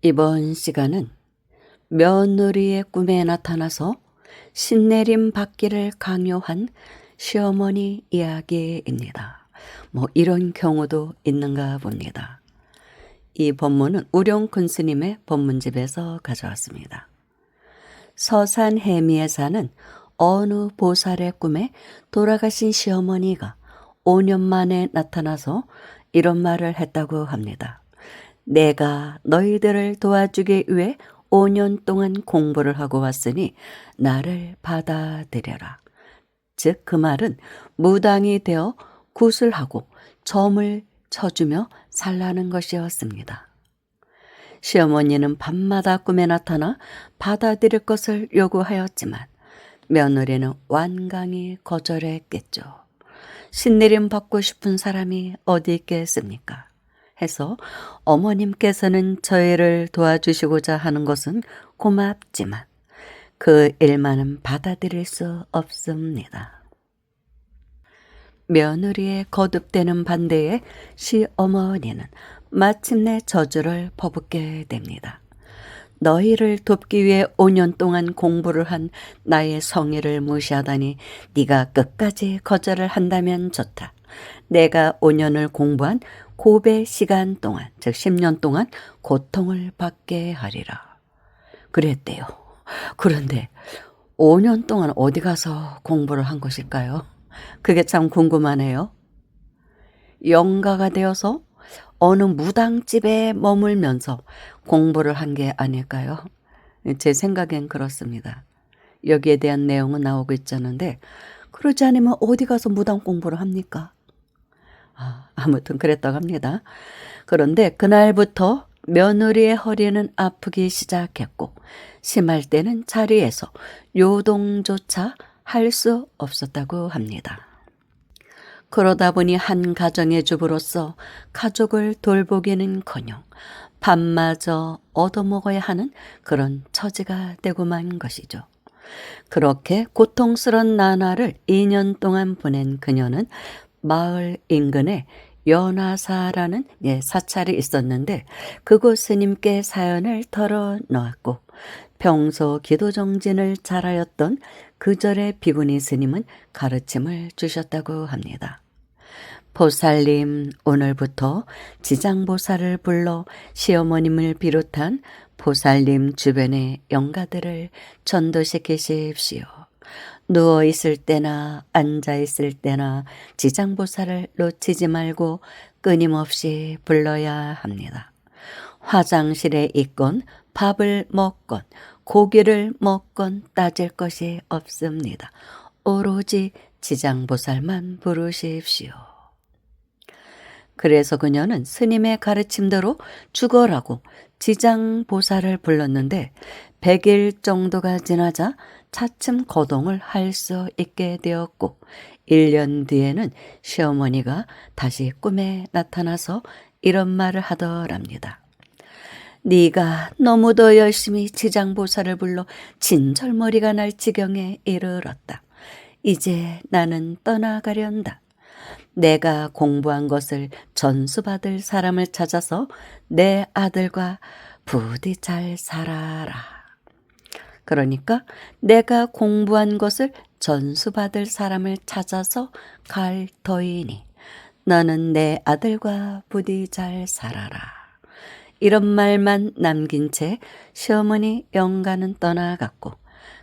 이번 시간은 며느리의 꿈에 나타나서 신내림 받기를 강요한 시어머니 이야기입니다. 뭐 이런 경우도 있는가 봅니다. 이 본문은 우룡 큰 스님의 본문집에서 가져왔습니다. 서산 해미에 사는 어느 보살의 꿈에 돌아가신 시어머니가 5년 만에 나타나서 이런 말을 했다고 합니다. 내가 너희들을 도와주기 위해 5년 동안 공부를 하고 왔으니 나를 받아들여라. 즉, 그 말은 무당이 되어 굿을 하고 점을 쳐주며 살라는 것이었습니다. 시어머니는 밤마다 꿈에 나타나 받아들일 것을 요구하였지만 며느리는 완강히 거절했겠죠. 신내림 받고 싶은 사람이 어디 있겠습니까? 해서 어머님께서는 저희를 도와주시고자 하는 것은 고맙지만 그 일만은 받아들일 수 없습니다. 며느리의 거듭되는 반대에 시어머니는 마침내 저주를 퍼붓게 됩니다. 너희를 돕기 위해 5년 동안 공부를 한 나의 성의를 무시하다니 네가 끝까지 거절을 한다면 좋다. 내가 5년을 공부한 고배 시간 동안, 즉 10년 동안 고통을 받게 하리라. 그랬대요. 그런데 5년 동안 어디 가서 공부를 한 것일까요? 그게 참 궁금하네요. 영가가 되어서 어느 무당집에 머물면서 공부를 한 게 아닐까요? 제 생각엔 그렇습니다. 여기에 대한 내용은 나오고 있자는데 그러지 않으면 어디 가서 무당 공부를 합니까? 아, 아무튼 그랬다고 합니다. 그런데 그날부터 며느리의 허리는 아프기 시작했고 심할 때는 자리에서 요동조차 할 수 없었다고 합니다. 그러다 보니 한 가정의 주부로서 가족을 돌보기는커녕 밥마저 얻어먹어야 하는 그런 처지가 되고만 것이죠. 그렇게 고통스런 나날을 2년 동안 보낸 그녀는 마을 인근에 연화사라는 예, 사찰이 있었는데 그곳 스님께 사연을 털어놓았고 평소 기도 정진을 잘하였던 그 절의 비구니 스님은 가르침을 주셨다고 합니다. 보살님, 오늘부터 지장보살을 불러 시어머님을 비롯한 보살님 주변의 영가들을 전도시키십시오. 누워 있을 때나 앉아 있을 때나 지장보살을 놓치지 말고 끊임없이 불러야 합니다. 화장실에 있건 밥을 먹건 고기를 먹건 따질 것이 없습니다. 오로지 지장보살만 부르십시오. 그래서 그녀는 스님의 가르침대로 죽어라고 지장보살을 불렀는데 100일 정도가 지나자 차츰 거동을 할 수 있게 되었고 1년 뒤에는 시어머니가 다시 꿈에 나타나서 이런 말을 하더랍니다. 네가 너무도 열심히 지장보살을 불러 진절머리가 날 지경에 이르렀다. 이제 나는 떠나가련다. 내가 공부한 것을 전수받을 사람을 찾아서 내 아들과 부디 잘 살아라. 그러니까 내가 공부한 것을 전수받을 사람을 찾아서 갈 터이니 너는 내 아들과 부디 잘 살아라. 이런 말만 남긴 채 시어머니 영가는 떠나갔고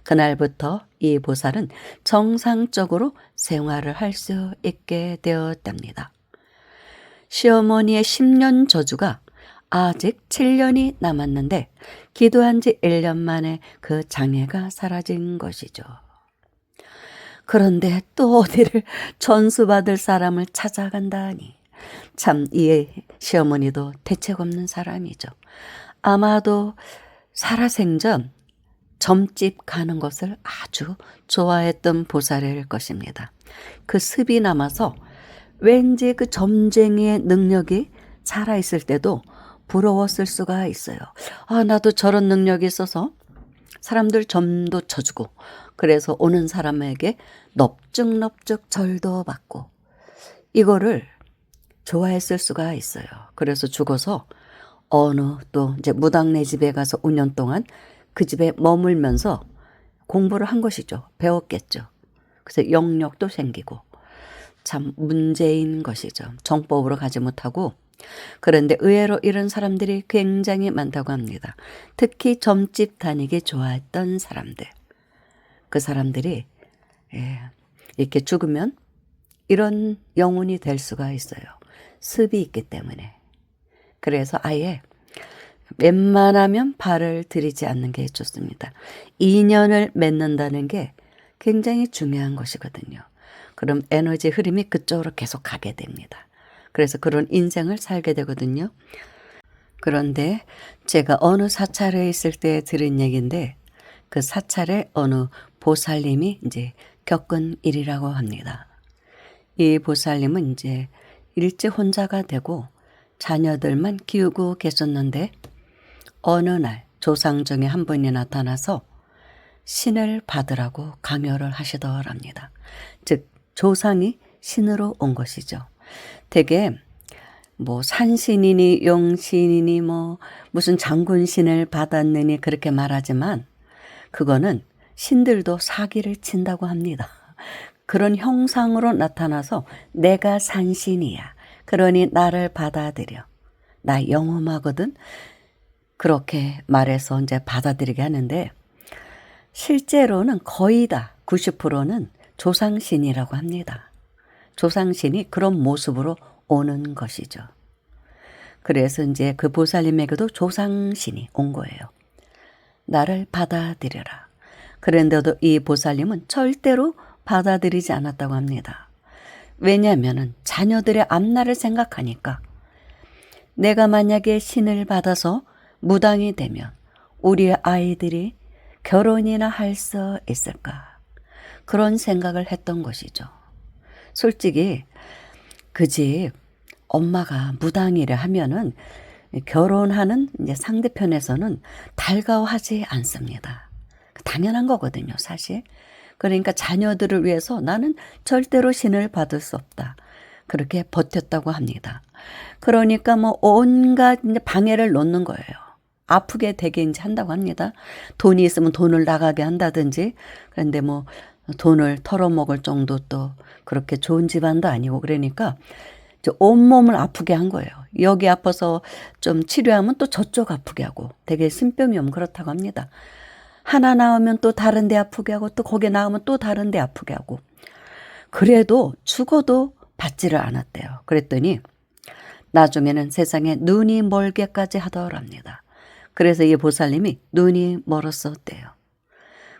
그날부터 이 보살은 정상적으로 생활을 할 수 있게 되었답니다. 시어머니의 10년 저주가 아직 7년이 남았는데 기도한 지 1년 만에 그 장애가 사라진 것이죠. 그런데 또 어디를 전수받을 사람을 찾아간다니. 참, 이 시어머니도 대책 없는 사람이죠. 아마도 살아생전 점집 가는 것을 아주 좋아했던 보살일 것입니다. 그 습이 남아서 왠지 그 점쟁이의 능력이 살아있을 때도 부러웠을 수가 있어요. 아, 나도 저런 능력이 있어서 사람들 점도 쳐주고, 그래서 오는 사람에게 넙죽넙죽 절도 받고, 이거를 좋아했을 수가 있어요. 그래서 죽어서 어느 또 이제 무당네 집에 가서 5년 동안 그 집에 머물면서 공부를 한 것이죠. 배웠겠죠. 그래서 영역도 생기고 참 문제인 것이죠. 정법으로 가지 못하고 그런데 의외로 이런 사람들이 굉장히 많다고 합니다. 특히 점집 다니기 좋아했던 사람들. 그 사람들이 예, 이렇게 죽으면 이런 영혼이 될 수가 있어요. 습이 있기 때문에. 그래서 아예 웬만하면 발을 들이지 않는 게 좋습니다. 인연을 맺는다는 게 굉장히 중요한 것이거든요. 그럼 에너지 흐름이 그쪽으로 계속 가게 됩니다. 그래서 그런 인생을 살게 되거든요. 그런데 제가 어느 사찰에 있을 때 들은 얘기인데 그 사찰에 어느 보살님이 이제 겪은 일이라고 합니다. 이 보살님은 이제 일찍 혼자가 되고 자녀들만 키우고 계셨는데 어느 날 조상 중에 한 분이 나타나서 신을 받으라고 강요를 하시더랍니다. 즉 조상이 신으로 온 것이죠. 되게 뭐 산신이니 용신이니 뭐 무슨 장군신을 받았느니 그렇게 말하지만 그거는 신들도 사기를 친다고 합니다. 그런 형상으로 나타나서 내가 산신이야. 그러니 나를 받아들여. 나 영험하거든. 그렇게 말해서 이제 받아들이게 하는데 실제로는 거의 다 90%는 조상신이라고 합니다. 조상신이 그런 모습으로 오는 것이죠. 그래서 이제 그 보살님에게도 조상신이 온 거예요. 나를 받아들여라. 그런데도 이 보살님은 절대로 받아들이지 않았다고 합니다. 왜냐하면 자녀들의 앞날을 생각하니까 내가 만약에 신을 받아서 무당이 되면 우리의 아이들이 결혼이나 할 수 있을까? 그런 생각을 했던 것이죠. 솔직히 그 집 엄마가 무당이라 하면은 결혼하는 이제 상대편에서는 달가워하지 않습니다. 당연한 거거든요, 사실. 그러니까 자녀들을 위해서 나는 절대로 신을 받을 수 없다. 그렇게 버텼다고 합니다. 그러니까 뭐 온갖 방해를 놓는 거예요. 아프게 되게 이제 한다고 합니다. 돈이 있으면 돈을 나가게 한다든지. 그런데 뭐 돈을 털어먹을 정도 또 그렇게 좋은 집안도 아니고 그러니까 온몸을 아프게 한 거예요. 여기 아파서 좀 치료하면 또 저쪽 아프게 하고 되게 신병이 오면 그렇다고 합니다. 하나 나오면 또 다른 데 아프게 하고 또 거기 나오면 또 다른 데 아프게 하고 그래도 죽어도 받지를 않았대요. 그랬더니 나중에는 세상에 눈이 멀게까지 하더랍니다. 그래서 이 보살님이 눈이 멀었었대요.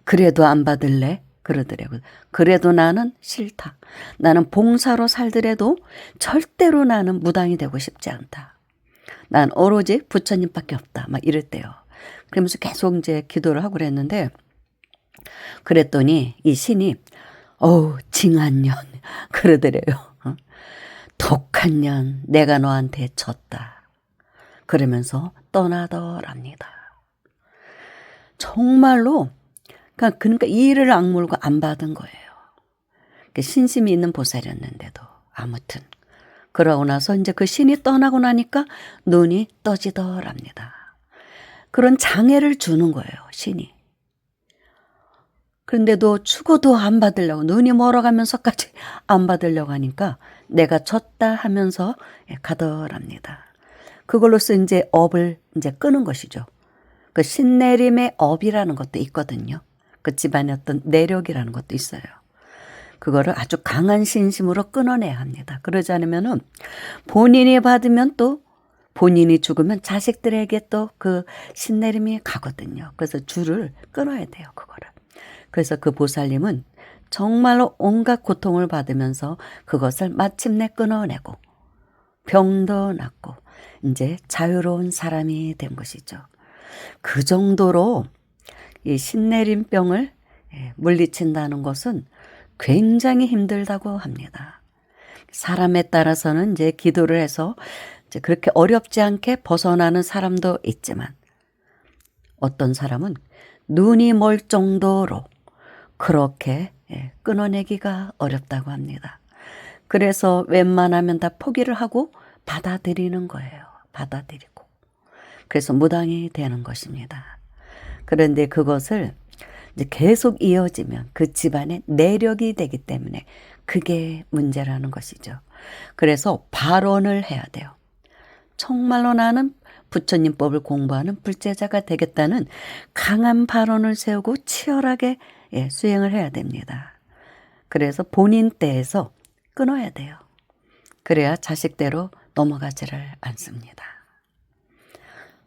그래도 안 받을래? 그러더라고요. 그래도 나는 싫다. 나는 봉사로 살더라도 절대로 나는 무당이 되고 싶지 않다. 난 오로지 부처님밖에 없다. 막 이랬대요. 그러면서 계속 이제 기도를 하고 그랬는데 그랬더니 이 신이 어우 징한 년 그러더래요. 어? 독한 년 내가 너한테 졌다. 그러면서 떠나더랍니다. 정말로 그러니까, 그러니까 이를 악물고 안 받은 거예요. 그러니까 신심이 있는 보살이었는데도 아무튼 그러고 나서 이제 그 신이 떠나고 나니까 눈이 떠지더랍니다. 그런 장애를 주는 거예요, 신이. 그런데도 죽어도 안 받으려고 눈이 멀어가면서까지 안 받으려고 하니까 내가 졌다 하면서 가더랍니다. 그걸로써 이제 업을 이제 끄는 것이죠. 그 신내림의 업이라는 것도 있거든요. 그 집안의 어떤 내력이라는 것도 있어요. 그거를 아주 강한 신심으로 끊어내야 합니다. 그러지 않으면은 본인이 받으면 또 본인이 죽으면 자식들에게 또 그 신내림이 가거든요. 그래서 줄을 끊어야 돼요, 그거를. 그래서 그 보살님은 정말로 온갖 고통을 받으면서 그것을 마침내 끊어내고 병도 낫고 이제 자유로운 사람이 된 것이죠. 그 정도로 이 신내림병을 예, 물리친다는 것은 굉장히 힘들다고 합니다. 사람에 따라서는 이제 기도를 해서 이제 그렇게 어렵지 않게 벗어나는 사람도 있지만 어떤 사람은 눈이 멀 정도로 그렇게 예, 끊어내기가 어렵다고 합니다. 그래서 웬만하면 다 포기를 하고 받아들이는 거예요. 받아들이고. 그래서 무당이 되는 것입니다. 그런데 그것을 이제 계속 이어지면 그 집안의 내력이 되기 때문에 그게 문제라는 것이죠. 그래서 발언을 해야 돼요. 정말로 나는 부처님법을 공부하는 불제자가 되겠다는 강한 발언을 세우고 치열하게 예, 수행을 해야 됩니다. 그래서 본인 때에서 끊어야 돼요. 그래야 자식대로 넘어가지를 않습니다.